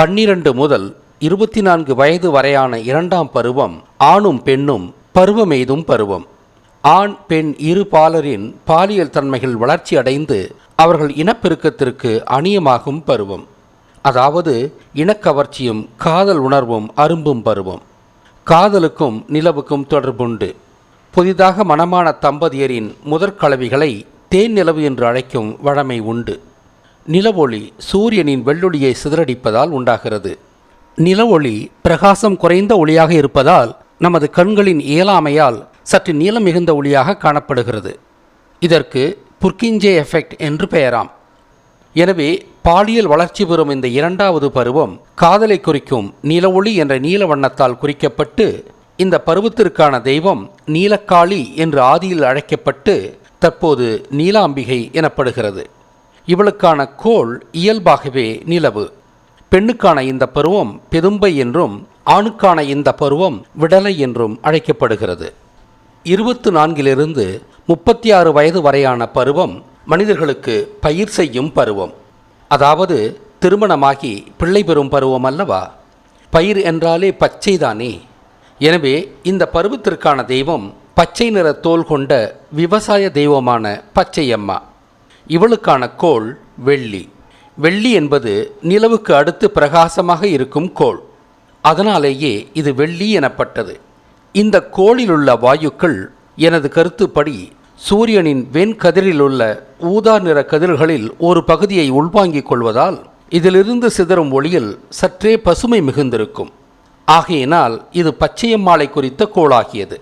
பன்னிரண்டு முதல் இருபத்தி நான்கு வயது வரையான இரண்டாம் பருவம் ஆணும் பெண்ணும் பருவமெய்தும் பருவம். ஆண் பெண் இரு பாலரின் பாலியல் தன்மைகள் வளர்ச்சி அடைந்து அவர்கள் இனப்பெருக்கத்திற்கு அணியமாகும் பருவம். அதாவது இனக்கவர்ச்சியும் காதல் உணர்வும் அரும்பும் பருவம். காதலுக்கும் நிலவுக்கும் தொடர்புண்டு. புதிதாக மணமான தம்பதியரின் முதற்கலவிகளை தேன் நிலவு என்று அழைக்கும் வழமை உண்டு. நிலவொளி சூரியனின் வெள்ளொளியை சிதறடிப்பதால் உண்டாகிறது. நிலவொளி பிரகாசம் குறைந்த ஒளியாக இருப்பதால் நமது கண்களின் இயலாமையால் சற்று நீளம் மிகுந்த ஒளியாக காணப்படுகிறது. இதற்கு புர்கிஞ்சே எஃபெக்ட் என்று பெயராம். எனவே பாலியல் வளர்ச்சி பெறும் இந்த இரண்டாவது பருவம் காதலை குறிக்கும் நிலவொளி என்ற நீல வண்ணத்தால் குறிக்கப்பட்டு இந்த பருவத்திற்கான தெய்வம் நீலக்காளி என்று ஆதியில் அழைக்கப்பட்டு தற்போது நீலாம்பிகை எனப்படுகிறது. இவளுக்கான கோள் இயல்பாகவே நிலவு. பெண்ணுக்கான இந்த பருவம் பெதும்பை என்றும் ஆணுக்கான இந்த பருவம் விடலை என்றும் அழைக்கப்படுகிறது. இருபத்து நான்கிலிருந்து முப்பத்தி ஆறு வயது வரையான பருவம் மனிதர்களுக்கு பயிர் செய்யும் பருவம். அதாவது திருமணமாகி பிள்ளை பெறும் பருவம் அல்லவா? பயிர் என்றாலே பச்சைதானே. எனவே இந்த பருவத்திற்கான தெய்வம் பச்சை நிற தோல் கொண்ட விவசாய தெய்வமான பச்சையம்மா. இவளுக்கான கோள் வெள்ளி. வெள்ளி என்பது நிலவுக்கு அடுத்து பிரகாசமாக இருக்கும் கோள். அதனாலேயே இது வெள்ளி எனப்பட்டது. இந்த கோளிலுள்ள வாயுக்கள் எனது கருத்துப்படி சூரியனின் வெண்கதிரிலுள்ள ஊதா நிற கதிர்களில் ஒரு பகுதியை உள்வாங்கிக் கொள்வதால் இதிலிருந்து சிதறும் ஒளியில் சற்றே பசுமை மிகுந்திருக்கும். ஆகையினால் இது பச்சையம்மாளை குறித்த கோளாகியது.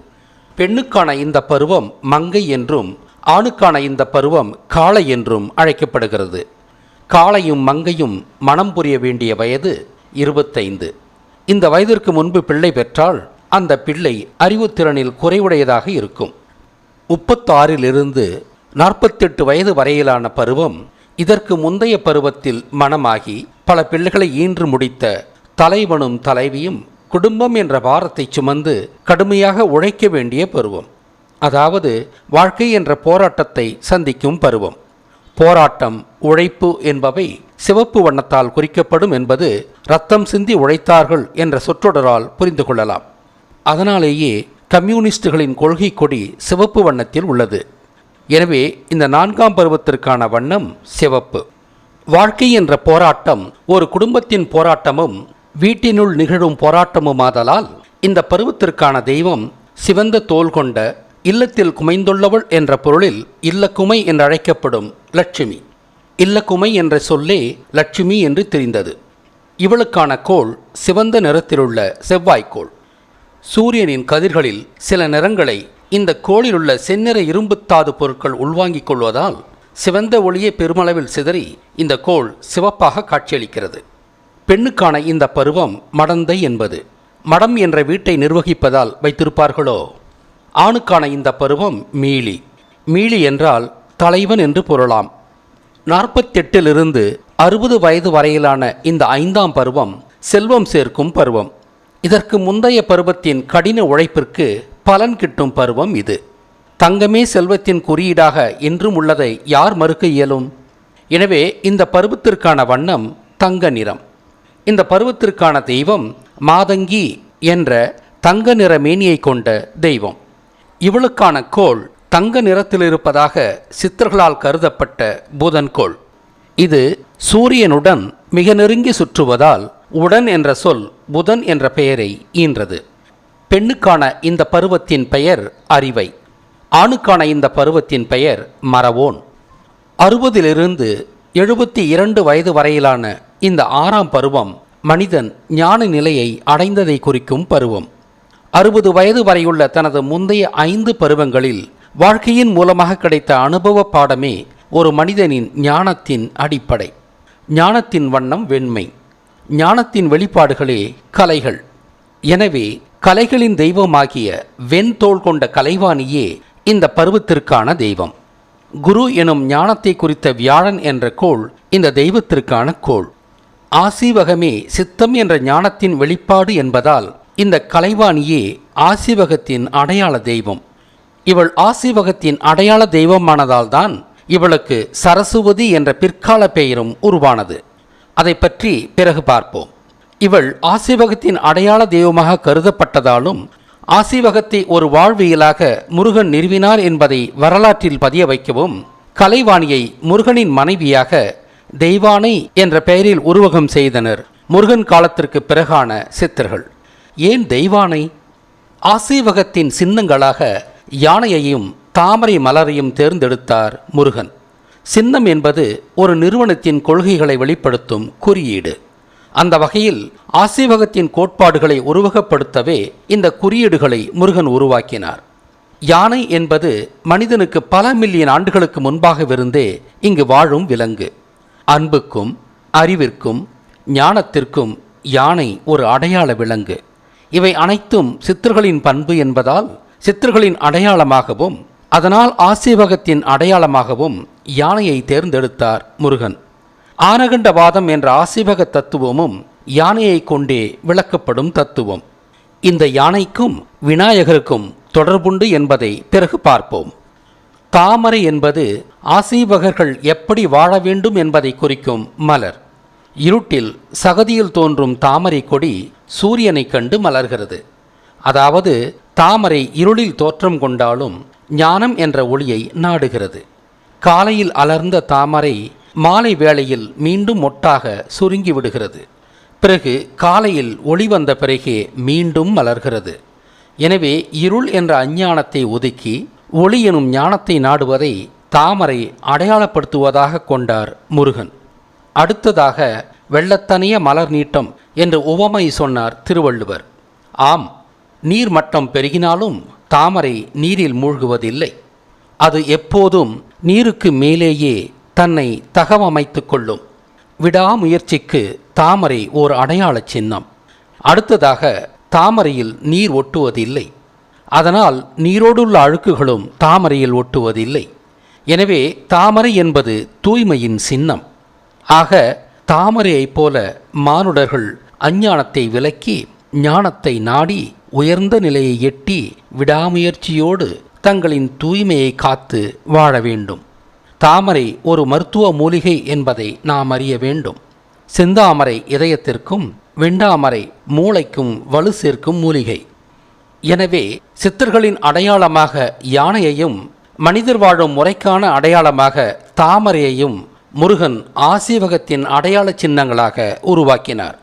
பெண்ணுக்கான இந்த பருவம் மங்கை என்றும் ஆணுக்கான இந்த பருவம் காளை என்றும் அழைக்கப்படுகிறது. காளையும் மங்கையும் மனம் புரிய வேண்டிய வயது இருபத்தைந்து. இந்த வயதிற்கு முன்பு பிள்ளை பெற்றால் அந்த பிள்ளை அறிவுத்திறனில் குறைவுடையதாக இருக்கும். முப்பத்தாறிலிருந்து நாற்பத்தெட்டு வயது வரையிலான பருவம் இதற்கு முந்தைய பருவத்தில் மனமாகி பல பிள்ளைகளை ஈன்று முடித்த தலைவனும் தலைவியும் குடும்பம் என்ற பாரத்தை சுமந்து கடுமையாக உழைக்க வேண்டிய பருவம். அதாவது வாழ்க்கை என்ற போராட்டத்தை சந்திக்கும் பருவம். போராட்டம் உழைப்பு என்பவை சிவப்பு வண்ணத்தால் குறிக்கப்படும் என்பது ரத்தம் சிந்தி உழைத்தார்கள் என்ற சொற்றொடரால் புரிந்து கொள்ளலாம். அதனாலேயே கம்யூனிஸ்டுகளின் கொள்கை கொடி சிவப்பு வண்ணத்தில் உள்ளது. எனவே இந்த நான்காம் பருவத்திற்கான வண்ணம் சிவப்பு. வாழ்க்கை என்ற போராட்டம் ஒரு குடும்பத்தின் போராட்டமும் வீட்டினுள் நிகழும் போராட்டமுமாதலால் இந்த பருவத்திற்கான தெய்வம் சிவந்த தோல் கொண்ட இல்லத்தில் குமைந்துள்ளவள் என்ற பொருளில் இல்லக்குமை என்று அழைக்கப்படும் லட்சுமி. இல்லக்குமை என்ற சொல்லே லட்சுமி என்று தெரிந்தது. இவளுக்கான கோள் சிவந்த நிறத்திலுள்ள செவ்வாய்க்கோள். சூரியனின் கதிர்களில் சில நிறங்களை இந்த கோளிலுள்ள செந்நிற இரும்புத்தாது பொருட்கள் உள்வாங்கிக் கொள்வதால் சிவந்த ஒளியே பெருமளவில் சிதறி இந்த கோள் சிவப்பாக காட்சியளிக்கிறது. பெண்ணுக்கான இந்த பருவம் மடந்தை என்பது. மடம் என்ற வீட்டை நிர்வகிப்பதால் வைத்திருப்பார்களோ? ஆணுக்கான இந்த பருவம் மீளி மீளி என்றால் தலைவன் என்று பொருளாம். நாற்பத்தெட்டிலிருந்து அறுபது வயது வரையிலான இந்த ஐந்தாம் பருவம் செல்வம் சேர்க்கும் பருவம். இதற்கு முந்தைய பருவத்தின் கடின உழைப்பிற்கு பலன் கிட்டும் பருவம் இது. தங்கமே செல்வத்தின் குறியீடாக என்றும் உள்ளதை யார் மறுக்க இயலும்? எனவே இந்த பருவத்திற்கான வண்ணம் தங்க நிறம். இந்த பருவத்திற்கான தெய்வம் மாதங்கி என்ற தங்க நிற மேனியை கொண்ட தெய்வம். இவளுக்கான கோள் தங்க நிறத்தில் இருப்பதாக சித்தர்களால் கருதப்பட்ட புதன் கோள். இது சூரியனுடன் மிக நெருங்கி சுற்றுவதால் உடன் என்ற சொல் புதன் என்ற பெயரை ஈன்றது. பெண்ணுக்கான இந்த பருவத்தின் பெயர் அறிவை. ஆணுக்கான இந்த பருவத்தின் பெயர் மரவோன். அறுபதிலிருந்து எழுபத்தி இரண்டு வயது வரையிலான இந்த ஆறாம் பருவம் மனிதன் ஞான நிலையை அடைந்ததை குறிக்கும் பருவம். அறுபது வயது வரையுள்ள தனது முந்தைய ஐந்து பருவங்களில் வாழ்க்கையின் மூலமாக கிடைத்த அனுபவ பாடமே ஒரு மனிதனின் ஞானத்தின் அடிப்படை. ஞானத்தின் வண்ணம் வெண்மை. ஞானத்தின் வெளிப்பாடுகளே கலைகள். எனவே கலைகளின் தெய்வமாகிய வெண்தோல் கொண்ட கலைவாணியே இந்த பருவத்திற்கான தெய்வம். குரு எனும் ஞானத்தை குறித்த வியாழன் என்ற கோள் இந்த தெய்வத்திற்கான கோள். ஆசீவகமே சித்தம் என்ற ஞானத்தின் வெளிப்பாடு என்பதால் இந்த கலைவாணியே ஆசிவகத்தின் அடையாள தெய்வம். இவள் ஆசிவகத்தின் அடையாள தெய்வமானதால்தான் இவளுக்கு சரசுவதி என்ற பிற்கால பெயரும் உருவானது. அதை பற்றி பிறகு பார்ப்போம். இவள் ஆசிவகத்தின் அடையாள தெய்வமாக கருதப்பட்டதாலும் ஆசிவகத்தை ஒரு வாழ்வியலாக முருகன் நிறுவினார் என்பதை வரலாற்றில் பதிய வைக்கவும் கலைவாணியை முருகனின் மனைவியாக தெய்வானை என்ற பெயரில் உருவகம் செய்தனர் முருகன் காலத்திற்கு பிறகான சித்தர்கள். ஏன் தெய்வானை? ஆசீவகத்தின் சின்னங்களாக யானையையும் தாமரை மலரையும் தேர்ந்தெடுத்தார் முருகன். சின்னம் என்பது ஒரு நிறுவனத்தின் கொள்கைகளை வெளிப்படுத்தும் குறியீடு. அந்த வகையில் ஆசீவகத்தின் கோட்பாடுகளை உருவகப்படுத்தவே இந்த குறியீடுகளை முருகன் உருவாக்கினார். யானை என்பது மனிதனுக்கு பல மில்லியன் ஆண்டுகளுக்கு முன்பாகவிருந்தே இங்கு வாழும் விலங்கு. அன்புக்கும் அறிவிற்கும் ஞானத்திற்கும் யானை ஒரு அடையாள விலங்கு. இவை அனைத்தும் சித்தர்களின் பண்பு என்பதால் சித்தர்களின் அடையாளமாகவும் அதனால் ஆசீவகத்தின் அடையாளமாகவும் யானையை தேர்ந்தெடுத்தார் முருகன். ஆனகண்டவாதம் என்ற ஆசீவக தத்துவமும் யானையை கொண்டே விளக்கப்படும் தத்துவம். இந்த யானைக்கும் விநாயகருக்கும் தொடர்புண்டு என்பதை பிறகு பார்ப்போம். தாமரை என்பது ஆசீவகர்கள் எப்படி வாழ வேண்டும் என்பதை குறிக்கும் மலர். இருட்டில் சகதியில் தோன்றும் தாமரை கொடி சூரியனைக் கண்டு மலர்கிறது. அதாவது தாமரை இருளில் தோற்றம் கொண்டாலும் ஞானம் என்ற ஒளியை நாடுகிறது. காலையில் அலர்ந்த தாமரை மாலை வேளையில் மீண்டும் மொட்டாக சுருங்கி விடுகிறது. பிறகு காலையில் ஒளி வந்த பிறகே மீண்டும் மலர்கிறது. எனவே இருள் என்ற அஞ்ஞானத்தை ஒதுக்கி ஒளி எனும் ஞானத்தை நாடுவதை தாமரை அடையாளப்படுத்துவதாக கொண்டார் முருகன். அடுத்ததாக வெள்ளத்தனிய மலர் நீட்டம் என்று உவமை சொன்னார் திருவள்ளுவர். ஆம் நீர் மட்டம் பெருகினாலும் தாமரை நீரில் மூழ்குவதில்லை. அது எப்போதும் நீருக்கு மேலேயே தன்னை தகவமைத்து கொள்ளும். விடாமுயற்சிக்கு தாமரை ஓர் அடையாள சின்னம். அடுத்ததாக தாமரையில் நீர் ஒட்டுவதில்லை. அதனால் நீரோடுள்ள அழுக்குகளும் தாமரையில் ஒட்டுவதில்லை. எனவே தாமரை என்பது தூய்மையின் சின்னம். ஆக தாமரையைப் போல மானுடர்கள் அஞ்ஞானத்தை விலக்கி ஞானத்தை நாடி உயர்ந்த நிலையை எட்டி விடாமுயற்சியோடு தங்களின் தூய்மையை காத்து வாழ வேண்டும். தாமரை ஒரு மருத்துவ மூலிகை என்பதை நாம் அறிய வேண்டும். செந்தாமரை இதயத்திற்கும் வெண்டாமரை மூளைக்கும் வலு சேர்க்கும் மூலிகை. எனவே சித்தர்களின் அடையாளமாக யானையையும் மனிதர் வாழும் முறைக்கான அடையாளமாக தாமரையையும் முருகன் ஆசீவகத்தின் அடையாள சின்னங்களாக உருவாக்கினார்.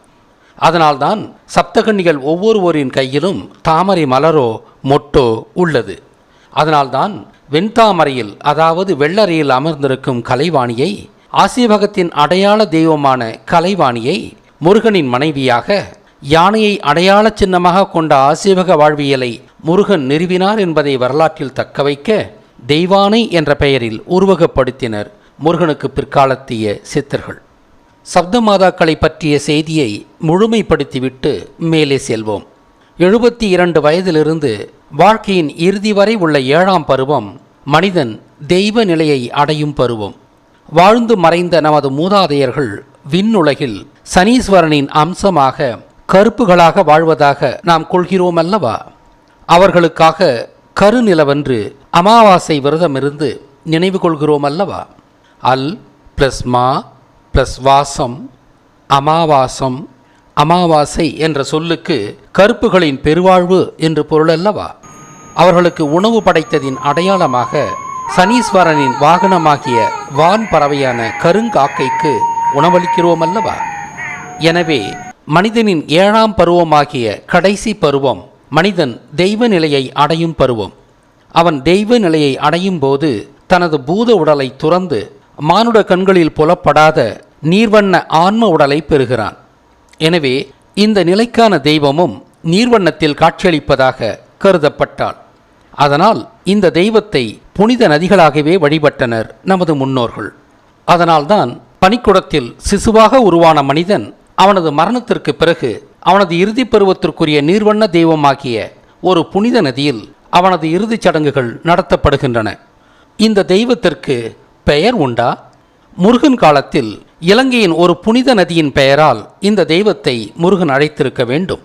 அதனால்தான் சப்தகன்னிகள் ஒவ்வொருவரின் கையிலும் தாமரை மலரோ மொட்டோ உள்ளது. அதனால்தான் வெண்தாமரையில் அதாவது வெள்ளறையில் அமர்ந்திருக்கும் கலைவாணியை ஆசீவகத்தின் அடையாள தெய்வமான கலைவாணியை முருகனின் மனைவியாக யானையை அடையாள சின்னமாக கொண்ட ஆசீவக வாழ்வியலை முருகன் நிறுவினார் என்பதை வரலாற்றில் தக்கவைக்க தெய்வானை என்ற பெயரில் உருவகப்படுத்தினர். முருகனுக்கு பிற்காலத்திய சித்தர்கள். சப்தமாதாக்களை பற்றிய செய்தியை முழுமைப்படுத்திவிட்டு மேலே செல்வோம். எழுபத்தி இரண்டு வயதிலிருந்து வாழ்க்கையின் இறுதி வரை உள்ள ஏழாம் பருவம் மனிதன் தெய்வ நிலையை அடையும் பருவம். வாழ்ந்து மறைந்த நமது மூதாதையர்கள் விண்ணுலகில் சனீஸ்வரனின் அம்சமாக கருப்புகளாக வாழ்வதாக நாம் கொள்கிறோம் அல்லவா அவர்களுக்காக கருநிலவன்று அமாவாசை விரதமிருந்து நினைவு கொள்கிறோம் அல்லவா அல் ப்ளஸ் மா ப்ளஸ் வாசம் அமாவாசம் அமாவாசை என்ற சொல்லுக்கு கருப்புகளின் பெருவாழ்வு என்று பொருள் அல்லவா? அவர்களுக்கு உணவு படைத்ததின் அடையாளமாக சனீஸ்வரனின் வாகனமாகிய வான் பறவையான கருங்காக்கைக்கு உணவளிக்கிறோம் அல்லவா? எனவே மனிதனின் ஏழாம் பருவமாகிய கடைசி பருவம் மனிதன் தெய்வ நிலையை அடையும் பருவம். அவன் தெய்வ நிலையை அடையும் போது தனது பூத உடலை துறந்து மானுட கண்களில் புலப்படாத நீர்வண்ண ஆன்ம உடலை பெறுகிறான். எனவே இந்த நிலைக்கான தெய்வமும் நீர்வண்ணத்தில் காட்சியளிப்பதாக கருதப்பட்டாள். அதனால் இந்த தெய்வத்தை புனித நதிகளாகவே வழிபட்டனர் நமது முன்னோர்கள். அதனால்தான் பனிக்குடத்தில் சிசுவாக உருவான மனிதன் அவனது மரணத்திற்கு பிறகு அவனது இறுதிப் பருவத்திற்குரிய நீர்வண்ண தெய்வமாகிய ஒரு புனித நதியில் அவனது இறுதிச் சடங்குகள் நடத்தப்படுகின்றன. இந்த தெய்வத்திற்கு பெயர் உண்டா? முருகன் காலத்தில் இலங்கையின் ஒரு புனித நதியின் பெயரால் இந்த தெய்வத்தை முருகன் அழைத்திருக்க வேண்டும்.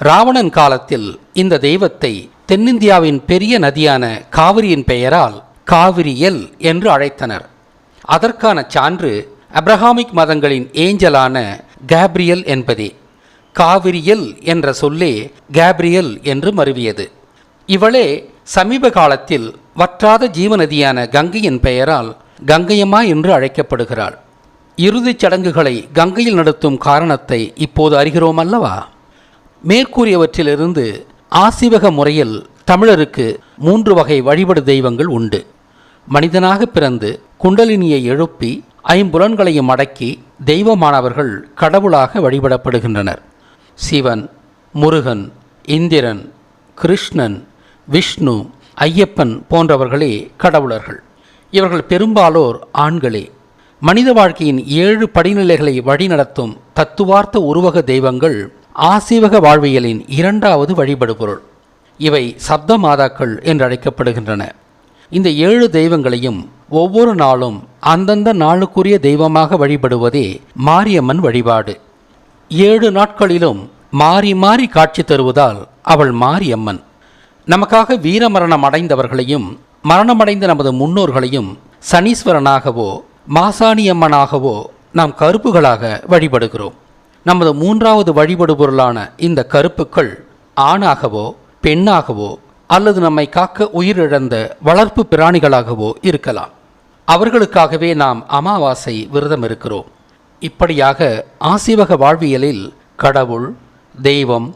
ராவணன் காலத்தில் இந்த தெய்வத்தை தென்னிந்தியாவின் பெரிய நதியான காவிரியின் பெயரால் காவிரியல் என்று அழைத்தனர். அதற்கான சான்று அப்ரஹாமிக் மதங்களின் ஏஞ்சலான கேப்ரியல் என்பதே. காவிரியல் என்ற சொல்லே கேப்ரியல் என்று மருவியது. இவளே சமீப காலத்தில் வற்றாத ஜீவநதியான கங்கையின் பெயரால் கங்கையம்மா என்று அழைக்கப்படுகிறாள். இறுதிச் சடங்குகளை கங்கையில் நடத்தும் காரணத்தை இப்போது அறிகிறோம் அல்லவா? மேற்கூறியவற்றிலிருந்து ஆசிவக முறையில் தமிழருக்கு மூன்று வகை வழிபடு தெய்வங்கள் உண்டு. மனிதனாக பிறந்து குண்டலினியை எழுப்பி ஐம்புலன்களையும் அடக்கி தெய்வமானவர்கள் கடவுளாக வழிபடப்படுகின்றனர். சிவன் முருகன் இந்திரன் கிருஷ்ணன் விஷ்ணு ஐயப்பன் போன்றவர்களே கடவுளர்கள். இவர்கள் பெரும்பாலோர் ஆண்களே. மனித வாழ்க்கையின் ஏழு படிநிலைகளை வழிநடத்தும் தத்துவார்த்த உருவக தெய்வங்கள் ஆசீவக வாழ்வியலின் இரண்டாவது வழிபடுபொருள். இவை சப்த மாதாக்கள் என்று அழைக்கப்படுகின்றன. இந்த ஏழு தெய்வங்களையும் ஒவ்வொரு நாளும் அந்தந்த நாளுக்குரிய தெய்வமாக வழிபடுவதே மாரியம்மன் வழிபாடு. ஏழு நாட்களிலும் மாறி மாறி காட்சி தருவதால் அவள் மாரியம்மன். நமக்காக வீரமரணம் அடைந்தவர்களையும் மரணமடைந்த நமது முன்னோர்களையும் சனீஸ்வரனாகவோ மாசாணியம்மனாகவோ நாம் கருப்புகளாக வழிபடுகிறோம். நமது மூன்றாவது வழிபடு பொருளான இந்த கருப்புக்கள் ஆணாகவோ பெண்ணாகவோ அல்லது நம்மை காக்க உயிரிழந்த வளர்ப்பு பிராணிகளாகவோ இருக்கலாம். அவர்களுக்காகவே நாம் அமாவாசை விரதம் இருக்கிறோம். இப்படியாக ஆசிவக வாழ்வியலில் கடவுள் தெய்வம்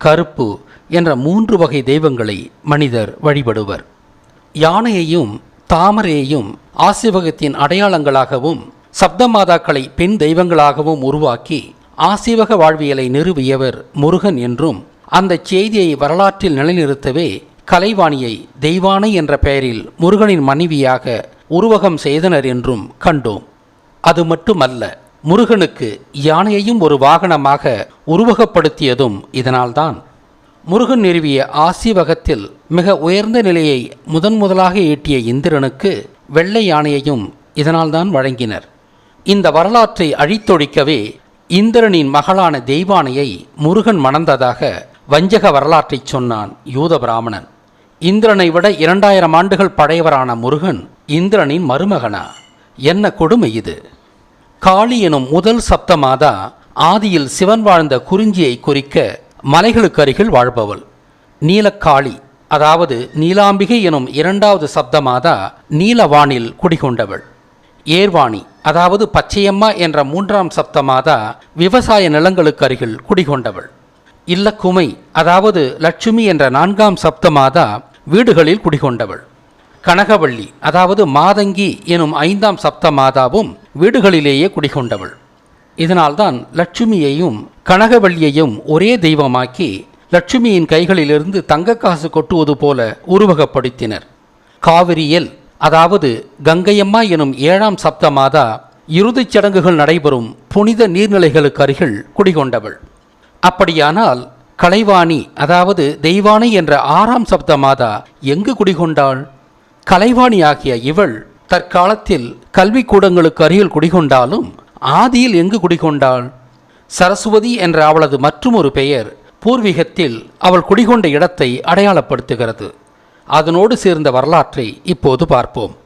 கருப்பு என்ற மூன்று வகை தெய்வங்களை மனிதர் வழிபடுவர். யானையையும் தாமரையையும் ஆசிவகத்தின் அடையாளங்களாகவும் சப்தமாதாக்களை பெண் தெய்வங்களாகவும் உருவாக்கி ஆசிவக வாழ்வியலை நிறுவியவர் முருகன் என்றும் அந்த செய்தியை வரலாற்றில் நிலைநிறுத்தவே கலைவாணியை தெய்வானை என்ற பெயரில் முருகனின் மனைவியாக உருவகம் செய்தனர் என்றும் கண்டோம். அது மட்டுமல்ல முருகனுக்கு யானையையும் ஒரு வாகனமாக உருவகப்படுத்தியதும் இதனால்தான். முருகன் நிறுவிய ஆசிவகத்தில் மிக உயர்ந்த நிலையை முதன் முதலாக ஈட்டிய இந்திரனுக்கு வெள்ளை யானையையும் இதனால்தான் வழங்கினர். இந்த வரலாற்றை அழித்தொழிக்கவே இந்திரனின் மகளான தெய்வானையை முருகன் மணந்ததாக வஞ்சக வரலாற்றைச் சொன்னான் யூத பிராமணன் இந்திரனை விட இரண்டாயிரம் ஆண்டுகள் பழையவரான முருகன் இந்திரனின் மருமகனா? என்ன கொடுமை இது? காளி எனும் முதல் சப்தமாதா ஆதியில் சிவன் வாழ்ந்த குறிஞ்சியை குறிக்க மலைகளுக்கு அருகில் வாழ்பவள். நீலக்காளி அதாவது நீலாம்பிகை எனும் இரண்டாவது சப்தமாதா நீலவானில் குடிகொண்டவள். ஏர்வாணி அதாவது பச்சையம்மா என்ற மூன்றாம் சப்தமாதா விவசாய நிலங்களுக்கு அருகில் குடிகொண்டவள். இல்லக்குமை அதாவது லட்சுமி என்ற நான்காம் சப்தமாதா வீடுகளில் குடிகொண்டவள். கனகவள்ளி அதாவது மாதங்கி எனும் ஐந்தாம் சப்தமாதாவும் வீடுகளிலேயே குடிகொண்டவள். இதனால்தான் லட்சுமியையும் கனகவள்ளியையும் ஒரே தெய்வமாக்கி லட்சுமியின் கைகளிலிருந்து தங்கக்காசு கொட்டுவது போல உருவகப்படுத்தினர். காவிரியல் அதாவது கங்கையம்மா எனும் ஏழாம் சப்தமாதா இறுதிச் சடங்குகள் நடைபெறும் புனித நீர்நிலைகளுக்கு அருகில் குடிகொண்டவள். அப்படியானால் கலைவாணி அதாவது தெய்வானை என்ற ஆறாம் சப்தமாதா எங்கு குடிகொண்டாள்? கலைவாணி ஆகிய இவள் தற்காலத்தில் கல்விக்கூடங்களுக்கு அருகில் குடிகொண்டாலும் ஆதியில் எங்கு குடிகொண்டாள்? சரஸ்வதி என்ற அவளது மற்றுமொரு பெயர் பூர்வீகத்தில் அவள் குடிகொண்ட இடத்தை அடையாளப்படுத்துகிறது. அதனோடு சேர்ந்த வரலாற்றை இப்போது பார்ப்போம்.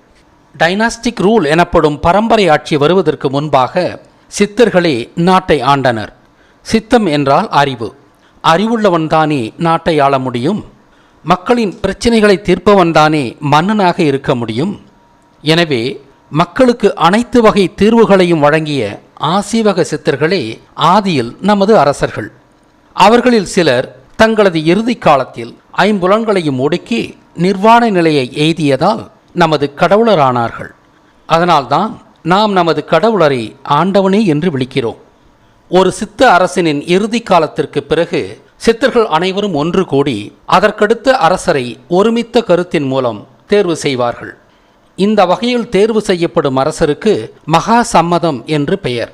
டைனாஸ்டிக் ரூல் எனப்படும் பரம்பரை ஆட்சி வருவதற்கு முன்பாக சித்தர்களே நாட்டை ஆண்டனர். சித்தம் என்றால் அறிவு. அறிவுள்ளவன்தானே நாட்டை ஆள முடியும்? மக்களின் பிரச்சனைகளை தீர்ப்பவன்தானே மன்னனாக இருக்க முடியும்? எனவே மக்களுக்கு அனைத்து வகை தீர்வுகளையும் வழங்கிய ஆசீவக சித்தர்களே ஆதியில் நமது அரசர்கள். அவர்களில் சிலர் தங்களது இறுதி காலத்தில் ஐம்புலன்களையும் ஒடுக்கி நிர்வாண நிலையை எய்தியதால் நமது கடவுளரானார்கள். அதனால்தான் நாம் நமது கடவுளரை ஆண்டவனே என்று விழிக்கிறோம் ஒரு சித்த அரசனின் இறுதி காலத்திற்கு பிறகு சித்தர்கள் அனைவரும் ஒன்று கூடி அதற்கடுத்த அரசரை ஒருமித்த கருத்தின் மூலம் தேர்வு செய்வார்கள். இந்த வகையில் தேர்வு செய்யப்படும் அரசருக்கு மகா சம்மதம் என்று பெயர்.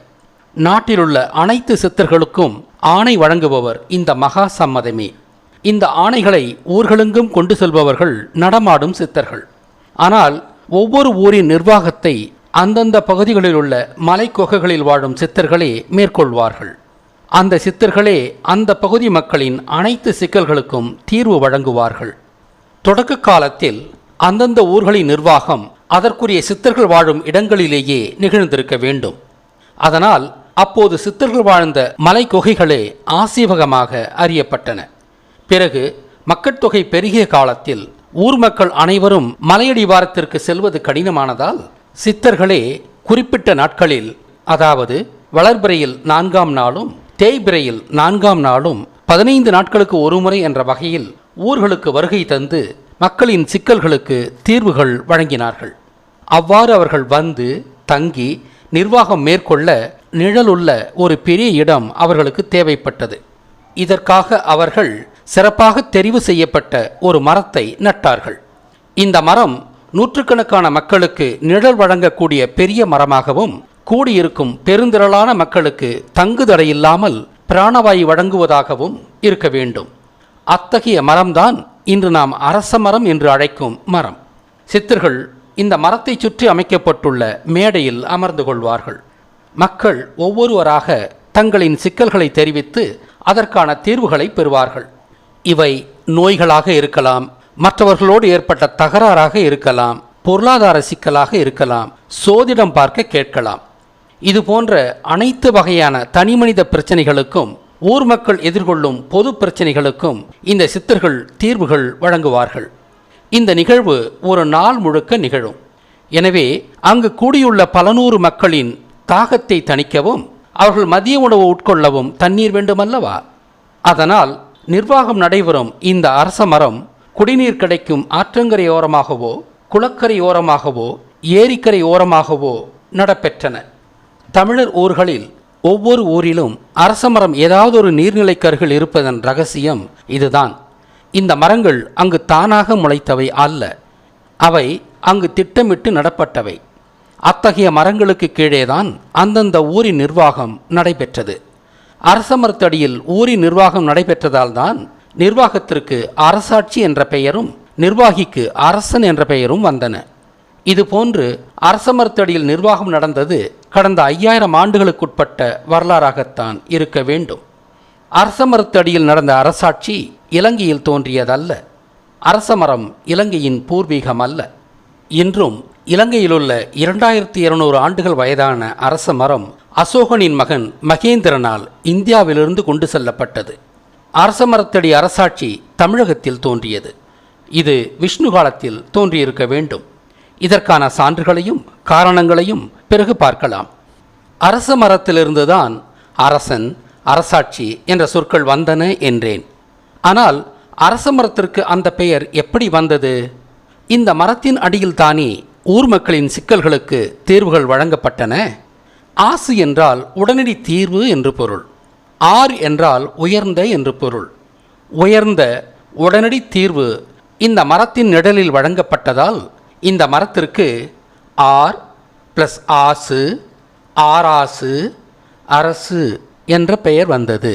நாட்டிலுள்ள அனைத்து சித்தர்களுக்கும் ஆணை வழங்குபவர் இந்த மகா சம்மதமே. இந்த ஆணைகளை ஊர்களெங்கும் கொண்டு செல்பவர்கள் நடமாடும் சித்தர்கள். ஆனால் ஒவ்வொரு ஊரின் நிர்வாகத்தை அந்தந்த பகுதிகளில் உள்ள மலைக்கொகைகளில் வாழும் சித்தர்களே மேற்கொள்வார்கள். அந்த சித்தர்களே அந்த பகுதி மக்களின் அனைத்து சிக்கல்களுக்கும் தீர்வு வழங்குவார்கள். தொடக்க காலத்தில் அந்தந்த ஊர்களின் நிர்வாகம் அதற்குரிய சித்தர்கள் வாழும் இடங்களிலேயே நிகழ்ந்திருக்க வேண்டும். அதனால் அப்போது சித்தர்கள் வாழ்ந்த மலை குகைகளே ஆசீவகமாக அறியப்பட்டன. பிறகு மக்கட்தொகை பெருகிய காலத்தில் ஊர் மக்கள் அனைவரும் மலையடிவாரத்திற்கு செல்வது கடினமானதால் சித்தர்களே குறிப்பிட்ட நாட்களில் அதாவது வளர்பிறையில் நான்காம் நாளும் தேய்பிறையில் நான்காம் நாளும் பதினைந்து நாட்களுக்கு ஒருமுறை என்ற வகையில் ஊர்களுக்கு வருகை தந்து மக்களின் சிக்கல்களுக்கு தீர்வுகள் வழங்கினார்கள். அவ்வாறு அவர்கள் வந்து தங்கி நிர்வாகம் மேற்கொள்ள நிழலுள்ள ஒரு பெரிய இடம் அவர்களுக்கு தேவைப்பட்டது. இதற்காக அவர்கள் சிறப்பாக தெரிவு செய்யப்பட்ட ஒரு மரத்தை நட்டார்கள். இந்த மரம் நூற்றுக்கணக்கான மக்களுக்கு நிழல் வழங்கக்கூடிய பெரிய மரமாகவும் கூடியிருக்கும் பெருந்திரளான மக்களுக்கு தங்குதடையில்லாமல் பிராணவாயு வழங்குவதாகவும் இருக்க வேண்டும். அத்தகைய மரம்தான் இன்று நாம் அரச மரம் என்று அழைக்கும் மரம். சித்தர்கள் இந்த மரத்தை சுற்றி அமைக்கப்பட்டுள்ள மேடையில் அமர்ந்து கொள்வார்கள். மக்கள் ஒவ்வொருவராக தங்களின் சிக்கல்களை தெரிவித்து அதற்கான தீர்வுகளை பெறுவார்கள். இவை நோய்களாக இருக்கலாம் மற்றவர்களோடு ஏற்பட்ட தகராறாக இருக்கலாம் பொருளாதார சிக்கலாக இருக்கலாம் சோதிடம் பார்க்க கேட்கலாம். இது போன்ற அனைத்து வகையான தனிமனித பிரச்சனைகளுக்கும் ஊர் மக்கள் எதிர்கொள்ளும் பொது பிரச்சனைகளுக்கும் இந்த சித்தர்கள் தீர்வுகள் வழங்குவார்கள். இந்த நிகழ்வு ஒரு நாள் முழுக்க நிகழும். எனவே அங்கு கூடியுள்ள பல நூறு மக்களின் தாகத்தை தணிக்கவும் அவர்கள் மதிய உணவு உட்கொள்ளவும் தண்ணீர் வேண்டுமல்லவா? அதனால் நிர்வாகம் நடைபெறும் இந்த அரச மரம் குடிநீர் கிடைக்கும் ஆற்றங்கரை ஓரமாகவோ குளக்கரை ஓரமாகவோ ஏரிக்கரை ஓரமாகவோ நடப்பெற்றன. தமிழர் ஊர்களில் ஒவ்வொரு ஊரிலும் அரச மரம் ஏதாவது ஒரு நீர்நிலைக்கருகில் இருப்பதன் ரகசியம் இதுதான். இந்த மரங்கள் அங்கு தானாக முளைத்தவை அல்ல. அவை அங்கு திட்டமிட்டு நடப்பட்டவை. அத்தகைய மரங்களுக்கு கீழேதான் அந்தந்த ஊரின் நிர்வாகம் நடைபெற்றது. அரச மரத்தடியில் ஊரின் நிர்வாகம் நடைபெற்றதால் தான் நிர்வாகத்திற்கு அரசாட்சி என்ற பெயரும் நிர்வாகிக்கு அரசன் என்ற பெயரும் வந்தன. இதுபோன்று அரச மரத்தடியில் நிர்வாகம் நடந்தது கடந்த ஐயாயிரம் ஆண்டுகளுக்குட்பட்ட வரலாறாகத்தான் இருக்க வேண்டும். அரச மரத்தடியில் நடந்த அரசாட்சி இலங்கையில் தோன்றியதல்ல. அரச மரம் இலங்கையின் பூர்வீகம் அல்ல இன்றும் இலங்கையிலுள்ள இரண்டாயிரத்தி இருநூறு ஆண்டுகள் வயதான அரச மரம் அசோகனின் மகன் மகேந்திரனால் இந்தியாவிலிருந்து கொண்டு செல்லப்பட்டது. அரச மரத்தடி அரசாட்சி தமிழகத்தில் தோன்றியது. இது விஷ்ணு காலத்தில் தோன்றியிருக்க வேண்டும். இதற்கான சான்றுகளையும் காரணங்களையும் பிறகு பார்க்கலாம். அரச மரத்திலிருந்துதான் அரசன் அரசாட்சி என்ற சொற்கள் வந்தன என்றேன். ஆனால் அரச மரத்திற்கு அந்த பெயர் எப்படி வந்தது? இந்த மரத்தின் அடியில் தானே ஊர் மக்களின் சிக்கல்களுக்கு தீர்வுகள் வழங்கப்பட்டன? ஆசு என்றால் உடனடி தீர்வு என்று பொருள். ஆர் என்றால் உயர்ந்த என்று பொருள். உயர்ந்த உடனடி தீர்வு இந்த மரத்தின் நிழலில் வழங்கப்பட்டதால் இந்த மரத்திற்கு ஆர் ப்ளஸ் ஆசு ஆராசு அரசு என்ற பெயர் வந்தது.